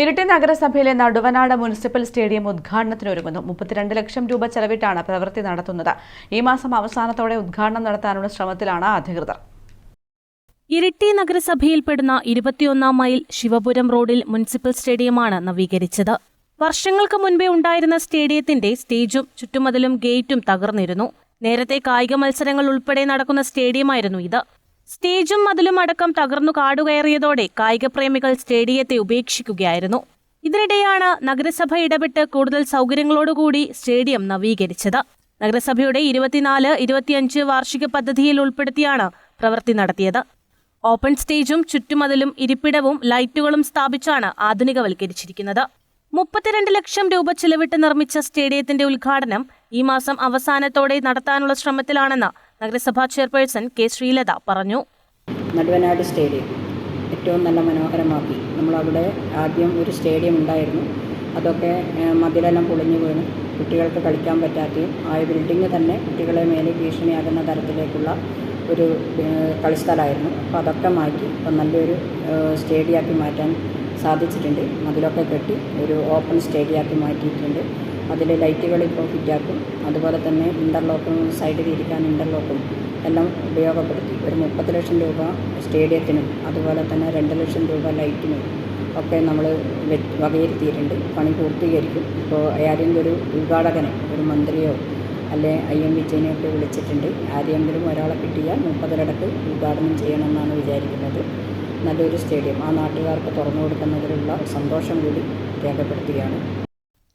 ഇരിട്ടി നഗരസഭയിലെ Naduvanad municipal stadium ഉദ്ഘാടനത്തിനൊരുങ്ങുന്നു. മുപ്പത്തിരണ്ട് ലക്ഷം രൂപ ചെലവിട്ടാണ് പ്രവൃത്തി നടത്തുന്നത്. ഈ മാസം അവസാനത്തോടെ ഉദ്ഘാടനം നടത്താനുള്ള ശ്രമത്തിലാണ് അധികൃതർ. ഇരിട്ടി നഗരസഭയിൽപ്പെടുന്ന ഇരുപത്തിയൊന്നാം മൈൽ ശിവപുരം റോഡിൽ മുനിസിപ്പൽ സ്റ്റേഡിയമാണ് നവീകരിച്ചത്. വർഷങ്ങൾക്ക് മുൻപേ ഉണ്ടായിരുന്ന സ്റ്റേഡിയത്തിന്റെ സ്റ്റേജും ചുറ്റുമതിലും ഗേറ്റും തകർന്നിരുന്നു. നേരത്തെ കായിക മത്സരങ്ങൾ ഉൾപ്പെടെ നടക്കുന്ന സ്റ്റേഡിയമായിരുന്നു ഇത്. സ്റ്റേജും മതിലും അടക്കം തകർന്നു കാടുകയറിയതോടെ കായികപ്രേമികൾ സ്റ്റേഡിയത്തെ ഉപേക്ഷിക്കുകയായിരുന്നു. ഇതിനിടെയാണ് നഗരസഭ ഇടപെട്ട് കൂടുതൽ സൗകര്യങ്ങളോടുകൂടി സ്റ്റേഡിയം നവീകരിച്ചത്. നഗരസഭയുടെ ഇരുപത്തിനാല് ഇരുപത്തിയഞ്ച് വാർഷിക പദ്ധതിയിൽ ഉൾപ്പെടുത്തിയാണ് പ്രവൃത്തി നടത്തിയത്. ഓപ്പൺ സ്റ്റേജും ചുറ്റുമതിലും ഇരിപ്പിടവും ലൈറ്റുകളും സ്ഥാപിച്ചാണ് ആധുനികവൽക്കരിച്ചിരിക്കുന്നത്. മുപ്പത്തിരണ്ട് ലക്ഷം രൂപ ചിലവിട്ട് നിർമ്മിച്ച സ്റ്റേഡിയത്തിന്റെ ഉദ്ഘാടനം ഈ മാസം അവസാനത്തോടെ നടത്താനുള്ള ശ്രമത്തിലാണെന്ന് നഗരസഭാ ചെയർപേഴ്സൺ കെ ശ്രീലത പറഞ്ഞു. നടുവനാട് സ്റ്റേഡിയം ഏറ്റവും നല്ല മനോഹരമാക്കി. നമ്മളവിടെ ആദ്യം ഒരു സ്റ്റേഡിയം ഉണ്ടായിരുന്നു. അതൊക്കെ മതിലെല്ലാം പൊളിഞ്ഞു വീണ് കുട്ടികൾക്ക് കളിക്കാൻ പറ്റാത്തയും ആ ബിൽഡിംഗ് തന്നെ കുട്ടികളെ മേലെ ഭീഷണിയാകുന്ന തരത്തിലേക്കുള്ള ഒരു കളിസ്ഥലമായിരുന്നു. അപ്പോൾ അതൊക്കെ മാറ്റി ഇപ്പം നല്ലൊരു സ്റ്റേഡിയാക്കി മാറ്റാൻ സാധിച്ചിട്ടുണ്ട്. മതിലൊക്കെ കെട്ടി ഒരു ഓപ്പൺ സ്റ്റേഡിയമാക്കി മാറ്റിയിട്ടുണ്ട്. അതിൽ ലൈറ്റുകൾ ഇപ്പോൾ ഫിറ്റാക്കും. അതുപോലെ തന്നെ ഇന്റർലോക്കും സൈഡിൽ ഇരിക്കാൻ ഇന്റർലോക്കും എല്ലാം ഉപയോഗപ്പെടുത്തി. ഒരു മുപ്പത് ലക്ഷം രൂപ സ്റ്റേഡിയത്തിനും അതുപോലെ തന്നെ രണ്ട് ലക്ഷം രൂപ ലൈറ്റിനും ഒക്കെ നമ്മൾ വകയിരുത്തിയിട്ടുണ്ട്. പണി പൂർത്തീകരിക്കും. ഇപ്പോൾ ആരെങ്കിലും ഒരു ഉദ്ഘാടകനെ ഒരു മന്ത്രിയോ അല്ലെ ഐ എം വിജയനെയൊക്കെ വിളിച്ചിട്ടുണ്ട്. ആരെങ്കിലും ഒരാളെ കിട്ടിയാൽ മുപ്പതിലടക്ക് ഉദ്ഘാടനം ചെയ്യണമെന്നാണ് വിചാരിക്കുന്നത്. നല്ലൊരു സ്റ്റേഡിയം. ആ നാട്ടുകാർക്ക് തുറന്നു കൊടുക്കുന്നതിലുള്ള സന്തോഷം കൂടി രേഖപ്പെടുത്തുകയാണ്.